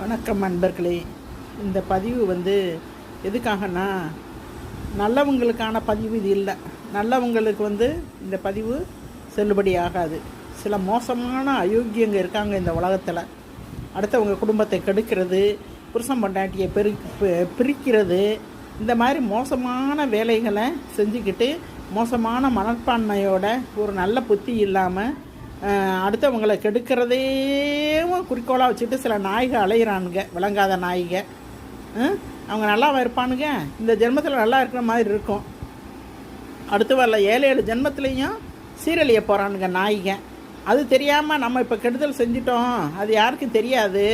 வணக்கம் நண்பர்களே இந்த பதிவு வந்து எதுக்காகனா நல்லவங்களுக்கான பதிவு இது இல்லை. நல்லவங்களுக்கு வந்து இந்த பதிவு செல்லுபடி ஆகாது. சில மோசமான அயோக்கியங்க இருக்காங்க இந்த உலகத்தில். அடுத்தவங்க குடும்பத்தை கெடுக்கிறது புருஷன் பொண்டாட்டியை பெரு பிரிக்கிறது இந்த மாதிரி மோசமான வேலைகளை செஞ்சுக்கிட்டு மோசமான மனப்பான்மையோட ஒரு நல்ல புத்தி இல்லாமல் அடுத்தவங்களை கெடுக்கிறதே குறிக்கோளாக வச்சுட்டு சில நாய்க அலையிறானுங்க விளங்காத நாய்க. அவங்க நல்லாவா இருப்பானுங்க? இந்த ஜென்மத்தில் நல்லா இருக்கிற மாதிரி இருக்கும். அடுத்து வரல ஏழு ஏழு ஜென்மத்துலேயும் சீரழிய போகிறானுங்க நாய்ங்க அது தெரியாமல் நம்ம இப்போ கெடுதல் செஞ்சிட்டோம் அது யாருக்கும் தெரியாது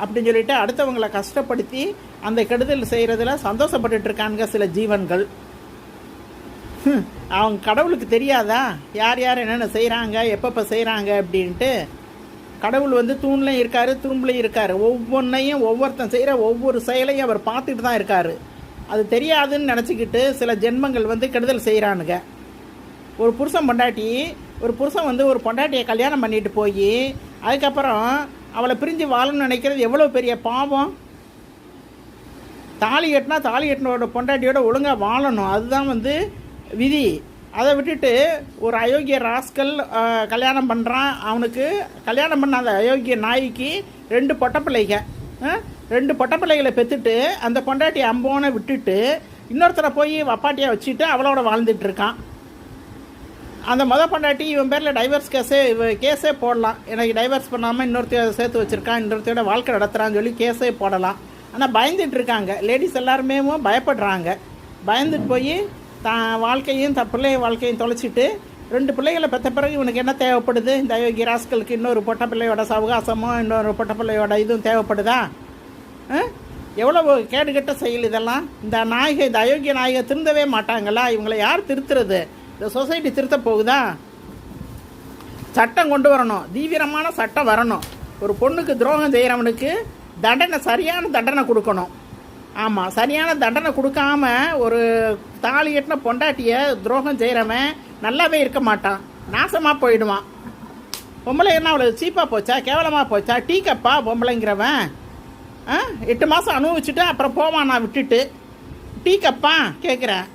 அப்படின்னு சொல்லிட்டு அடுத்தவங்களை கஷ்டப்படுத்தி அந்த கெடுதல் செய்கிறதுல சந்தோஷப்பட்டுட்டு இருக்கானுங்க சில ஜீவன்கள். அவங்க கடவுளுக்கு தெரியாதா? யார் யார் என்னென்ன செய்கிறாங்க எப்பப்போ செய்கிறாங்க அப்படின்ட்டு கடவுள் வந்து தூண்லையும் இருக்காரு துரும்புலையும் இருக்காரு. ஒவ்வொன்றையும் ஒவ்வொருத்தன் செய்கிற ஒவ்வொரு செயலையும் அவர் பார்த்துட்டு தான் இருக்காரு. அது தெரியாதுன்னு நினச்சிக்கிட்டு சில ஜென்மங்கள் வந்து கெடுதல் செய்கிறானுங்க ஒரு புருஷன் பொண்டாட்டி ஒரு புருஷன் வந்து ஒரு பொண்டாட்டியை கல்யாணம் பண்ணிட்டு போய் அதுக்கப்புறம் அவளை பிரிஞ்சு வாழணும்னு நினைக்கிறது எவ்வளோ பெரிய பாவம்? தாலி கட்டினா தாலி கட்டினோட பொண்டாட்டியோட ஒழுங்காக வாழணும். அதுதான் வந்து விதி. அதை விட்டுட்டு ஒரு அயோக்கிய ராஸ்கல் கல்யாணம் பண்ணுறான் அவனுக்கு கல்யாணம் பண்ண அந்த அயோக்கிய நாய்க்கு ரெண்டு பொட்டப்பிள்ளைங்க. ரெண்டு பொட்டப்பிள்ளைகளை பெற்றுட்டு அந்த பொண்டாட்டி அம்போனை விட்டுட்டு இன்னொருத்தரை போய் வப்பாட்டியாக வச்சுட்டு அவளோட வாழ்ந்துட்டு இருக்கான். அந்த மொத பொண்டாட்டி இவன் பேரில் டைவர்ஸ் கேஸே கேஸே போடலாம். எனக்கு டைவர்ஸ் பண்ணாமல் இன்னொருத்தைய சேர்த்து வச்சுருக்கான் இன்னொருத்தையோட வாழ்க்கை நடத்துகிறான்னு சொல்லி கேஸே போடலாம். ஆனால் பயந்துட்டு இருக்காங்க. லேடிஸ் எல்லாருமே பயப்படுறாங்க. பயந்துட்டு போய் தான் வாழ்க்கையும் தன் பிள்ளை வாழ்க்கையும் தொலைச்சிட்டு ரெண்டு பிள்ளைகளை பெற்ற பிறகு இவனுக்கு என்ன தேவைப்படுது? இந்த அயோக்கிய ராஸ்களுக்கு இன்னொரு பொட்ட பிள்ளையோட சவகாசமோ இன்னொரு பொட்ட பிள்ளையோட இதுவும் தேவைப்படுதா? ஆ? எவ்வளவு கேடுகட்ட செயல் இதெல்லாம்? இந்த நாயகை இந்த அயோக்கிய நாயகை திருந்தவே மாட்டாங்களா? இவங்களை யார் திருத்துறது? இந்த சொசைட்டி திருத்த போகுதா? சட்டம் கொண்டு வரணும். தீவிரமான சட்டம் வரணும். ஒரு பொண்ணுக்கு துரோகம் செய்கிறவனுக்கு தண்டனை சரியான தண்டனை கொடுக்கணும். ஆமாம் சரியான தண்டனை கொடுக்காம ஒரு தாலி கட்டின பொண்டாட்டியை துரோகம் செய்கிறவன் நல்லாவே இருக்க மாட்டான். நாசமாக போயிடுவான். பொம்பளை என்ன அவ்வளோ சீப்பாக போச்சா கேவலமாக போச்சா? டீ கப்பா பொம்பளைங்கிறவன்? ஆ எட்டு மாதம் அனுபவிச்சுட்டு அப்புறம் போவான் நான் விட்டுட்டு. டீ கப்பா? கேட்குறேன்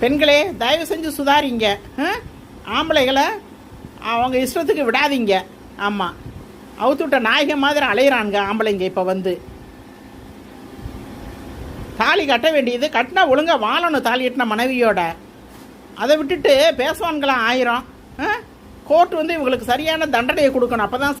பெண்களே தயவு செஞ்சு சுதாரிங்க. ஆ? ஆம்பளைகளை அவங்க இஷ்டத்துக்கு விடாதீங்க. ஆமாம் அவுத்து விட்ட மாதிரி அலையிறானுங்க ஆம்பளைங்க இப்போ வந்து. தாலி கட்ட வேண்டியது கட்டினா ஒழுங்காக வாழணும் தாலி கட்டின மனைவியோட. அதை விட்டுட்டு பேசுவான்களாம் ஆயிரம் கோர்ட் வந்து இவங்களுக்கு சரியான தண்டனையை கொடுக்கணும். அப்போ தான்